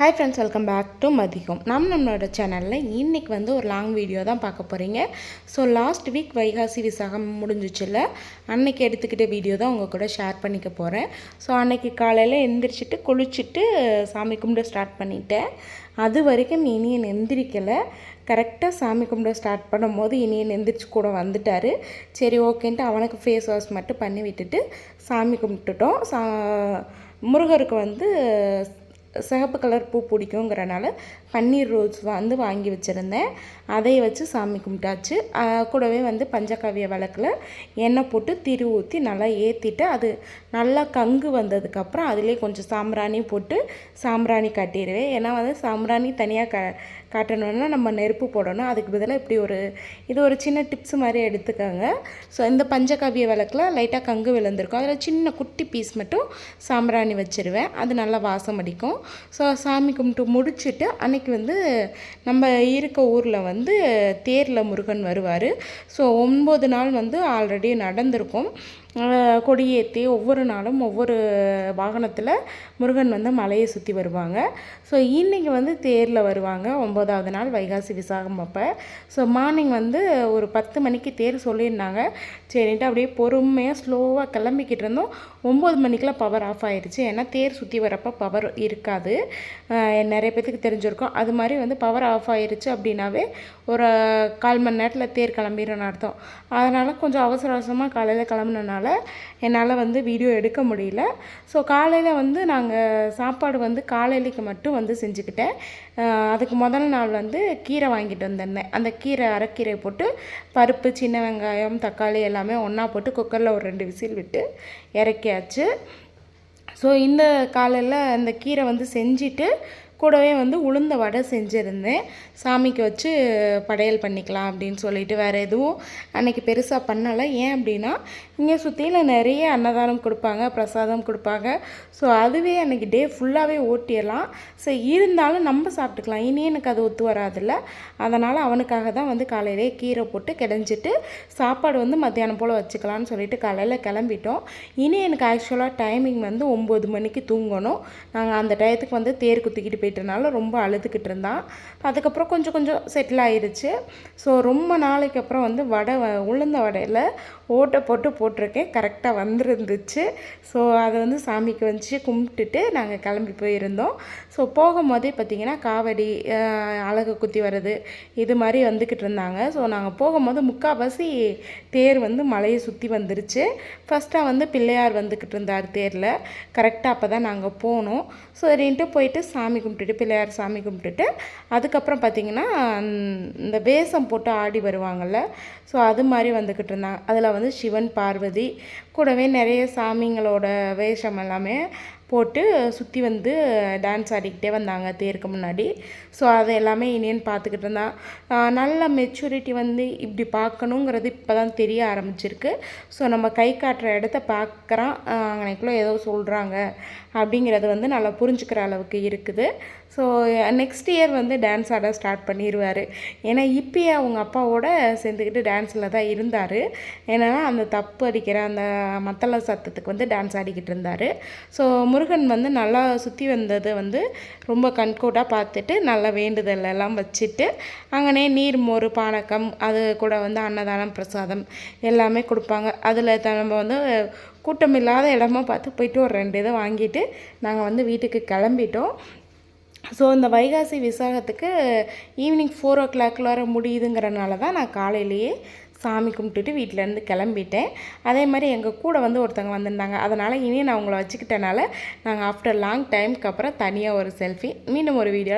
Hi friends welcome back to மதிகம் நம்ம நம்மளோட சேனலில் இன்றைக்கி வந்து ஒரு லாங் வீடியோ தான் பார்க்க போகிறீங்க so last week Vaikasi Visakam முடிஞ்சிச்சுல. அன்னைக்கு எடுத்துக்கிட்ட வீடியோ தான் உங்கள் கூட ஷேர் பண்ணிக்க போகிறேன் ஸோ அன்னைக்கு காலையில் எந்திரிச்சிட்டு குளிச்சுட்டு சாமி கும்பிட ஸ்டார்ட் பண்ணிட்டேன். அது வரைக்கும் இனியன் எந்திரிக்கலை. கரெக்டாக சாமி கும்பிட ஸ்டார்ட் பண்ணும்போது இனியன் எந்திரிச்சு கூட வந்துட்டார். சரி ஓகேன்ட்டு அவனுக்கு ஃபேஸ் வாஷ் மட்டும் பண்ணி விட்டுட்டு சாமி கும்பிட்டுட்டோம். சா முருகருக்கு வந்து சிகப்பு கலர் பூ பிடிக்குங்கிறனால பன்னீர் ரோஸ் வந்து வாங்கி வச்சுருந்தேன். அதை வச்சு சாமி கும்பிட்டாச்சு. கூடவே வந்து பஞ்சகாவிய விளக்கில் எண்ணெய் போட்டு திரு ஊற்றி நல்லா ஏற்றிட்டு அது நல்லா கங்கு வந்ததுக்கப்புறம் அதிலே கொஞ்சம் சாம்பிராணி போட்டு சாம்பிராணி காட்டிடுவேன். ஏன்னா வந்து சாம்பிராணி தனியாக க காட்டணும்னா நம்ம நெருப்பு போடணும். அதுக்கு பதிலாக இப்படி ஒரு இது ஒரு சின்ன டிப்ஸ் மாதிரி எடுத்துக்கோங்க. ஸோ இந்த பஞ்சகாவிய விளக்கில் லைட்டாக கங்கு விழுந்திருக்கும். அதில் சின்ன குட்டி பீஸ் மட்டும் சாம்பிராணி வச்சுருவேன். அது நல்லா வாசம் அடிக்கும். ஸோ சாமி கும்பிட்டு முடிச்சுட்டு அன்றைக்கி வந்து நம்ம இருக்க ஊரில் வந்து தேரில் முருகன் வருவார். ஸோ ஒன்பது நாள் வந்து ஆல்ரெடி நடந்திருக்கும். கொடியேற்றி ஒவ்வொரு நாளும் ஒவ்வொரு வாகனத்தில் முருகன் வந்து மலையை சுற்றி வருவாங்க. ஸோ இன்றைக்கி வந்து தேரில் வருவாங்க. ஒம்பதாவது நாள் வைகாசி விசாகம் அப்போ. ஸோ மார்னிங் வந்து ஒரு பத்து மணிக்கு தேர் சொல்லியிருந்தாங்க. சரின்ட்டு அப்படியே பொறுமையாக ஸ்லோவாக கிளம்பிக்கிட்டு இருந்தோம். ஒம்பது மணிக்கெலாம் பவர் ஆஃப் ஆயிடுச்சு ஏன்னா தேர் சுற்றி வரப்போ பவர் இருக்காது. நிறைய பேத்துக்கு தெரிஞ்சிருக்கும். அது மாதிரி வந்து பவர் ஆஃப் ஆயிடுச்சு அப்படின்னாவே ஒரு கால் மணி நேரத்தில் தேர் கிளம்பிடுன்னு அர்த்தம். அதனால் கொஞ்சம் அவசர அவசரமாக காலையில் கிளம்புனனால என்னால் வந்து வீடியோ எடுக்க முடியல. ஸோ காலையில் வந்து நாங்கள் சாப்பாடு வந்து காலையிலைக்கு மட்டும் வந்து செஞ்சுக்கிட்டேன். அதுக்கு முதல் நாள் வந்து கீரை வாங்கிட்டு வந்திருந்தேன். அந்த கீரை அரைக்கீரை போட்டு பருப்பு சின்ன வெங்காயம் தக்காளி எல்லாமே ஒன்றா போட்டு குக்கரில் ஒரு ரெண்டு விசில் விட்டு இறக்கியாச்சு. ஸோ இந்த காலையில் அந்த கீரை வந்து செஞ்சுட்டு கூடவே வந்து உளுந்த வடை செஞ்சுருந்தேன். சாமிக்கு வச்சு படையல் பண்ணிக்கலாம் அப்படின்னு சொல்லிட்டு வேறு எதுவும் அன்றைக்கி பெருசாக பண்ணலை. ஏன் அப்படின்னா இங்கே சுற்றியில் நிறைய அன்னதானம் கொடுப்பாங்க பிரசாதம் கொடுப்பாங்க. ஸோ அதுவே அன்றைக்கி டே ஃபுல்லாகவே ஓட்டிடலாம். ஸோ இருந்தாலும் நம்ம சாப்பிட்டுக்கலாம். இனி எனக்கு அது ஒத்து வராதில்ல. அதனால் அவனுக்காக தான் வந்து காலையிலே கீரை போட்டு கிடஞ்சிட்டு சாப்பாடு வந்து மத்தியானம் போல் வச்சுக்கலான்னு சொல்லிட்டு காலையில் கிளம்பிட்டோம். இனி எனக்கு ஆக்சுவலாக டைமிங் வந்து ஒம்பது மணிக்கு தூங்கணும். நாங்கள் அந்த டயத்துக்கு வந்து தேர் குத்திக்கிட்டு சொல்லிட்டனால ரொம்ப அழுதுகிட்டு இருந்தான். அதுக்கப்புறம் கொஞ்சம் கொஞ்சம் செட்டில் ஆயிடுச்சு ஸோ ரொம்ப நாளைக்கு அப்புறம் வந்து வடை உளுந்த வடையில் ஓட்டை போட்டு போட்டிருக்கேன். கரெக்டாக வந்துருந்துச்சு. ஸோ அதை வந்து சாமிக்கு வச்சு கும்பிட்டுட்டு நாங்கள் கிளம்பி போயிருந்தோம். ஸோ போகும்போதே பார்த்திங்கன்னா காவடி அழகு குத்தி வர்றது இது மாதிரி வந்துக்கிட்டு இருந்தாங்க. ஸோ நாங்கள் போகும்போது முக்கால்வாசி தேர் வந்து மலையை சுற்றி வந்துருச்சு. ஃபஸ்ட்டாக வந்து பிள்ளையார் வந்துக்கிட்டு இருந்தார் தேரில். கரெக்டாக அப்போ தான் நாங்கள் போனோம். ஸோ சரின்ட்டு போயிட்டு சாமி கும்பிட்டுட்டு பிள்ளையார் சாமி கும்பிட்டுட்டு அதுக்கப்புறம் பார்த்திங்கன்னா இந்த வேஷம் போட்டு ஆடி வருவாங்கள்ல ஸோ அது மாதிரி வந்துக்கிட்டு இருந்தாங்க. அதில் வந்து சிவன் பார்வதி கூடவே நிறைய சாமிங்களோட வேஷம் எல்லாமே போட்டு சுற்றி வந்து டான்ஸ் ஆடிக்கிட்டே வந்தாங்க தேருக்கு முன்னாடி. ஸோ அதை எல்லாமே இனியன் பார்த்துக்கிட்டு இருந்தான். நல்ல மெச்சூரிட்டி வந்து இப்படி பார்க்கணுங்கிறது இப்போ தான் தெரிய ஆரம்பிச்சிருக்கு. ஸோ நம்ம கை காட்டுற இடத்த பார்க்குறான். அங்கனைக்குள்ளே ஏதோ சொல்கிறாங்க அப்படிங்கிறது வந்து நல்லா புரிஞ்சுக்கிற அளவுக்கு இருக்குது. ஸோ நெக்ஸ்ட் இயர் வந்து டான்ஸ் ஆட ஸ்டார்ட் பண்ணிடுவார் ஏன்னா இப்பயே அவங்க அப்பாவோட சேர்ந்துக்கிட்டு டான்ஸில் தான் இருந்தார். ஏன்னா அந்த தப்பு அடிக்கிற அந்த மத்தள சத்தத்துக்கு வந்து டான்ஸ் ஆடிக்கிட்டு இருந்தார். ஸோ முருகன் வந்து நல்லா சுற்றி வந்ததை வந்து ரொம்ப கண்கூட்டாக பார்த்துட்டு நல்லா வேண்டுதல் எல்லாம் வச்சுட்டு அங்கனே நீர் மோர் பானக்கம் அது கூட வந்து அன்னதானம் பிரசாதம் எல்லாமே கொடுப்பாங்க. அதில் நம்ம வந்து கூட்டம் இல்லாத இடமா பார்த்து போயிட்டு ஒரு ரெண்டு இதை வாங்கிட்டு நாங்கள் வந்து வீட்டுக்கு கிளம்பிட்டோம். ஸோ இந்த வைகாசி விசாகத்துக்கு ஈவினிங் ஃபோர் ஓ கிளாக்குள்ளார முடியுதுங்கிறனால தான் நான் காலையிலேயே சாமி கும்பிட்டுட்டு வீட்டிலேருந்து கிளம்பிட்டேன். அதே மாதிரி எங்கள் கூட வந்து ஒருத்தவங்க வந்திருந்தாங்க. அதனால் இனி நான் உங்களை வச்சுக்கிட்டனால நாங்கள் ஆஃப்டர் லாங் டைமுக்கு அப்புறம் தனியாக ஒரு செல்ஃபி மீண்டும் ஒரு வீடியோ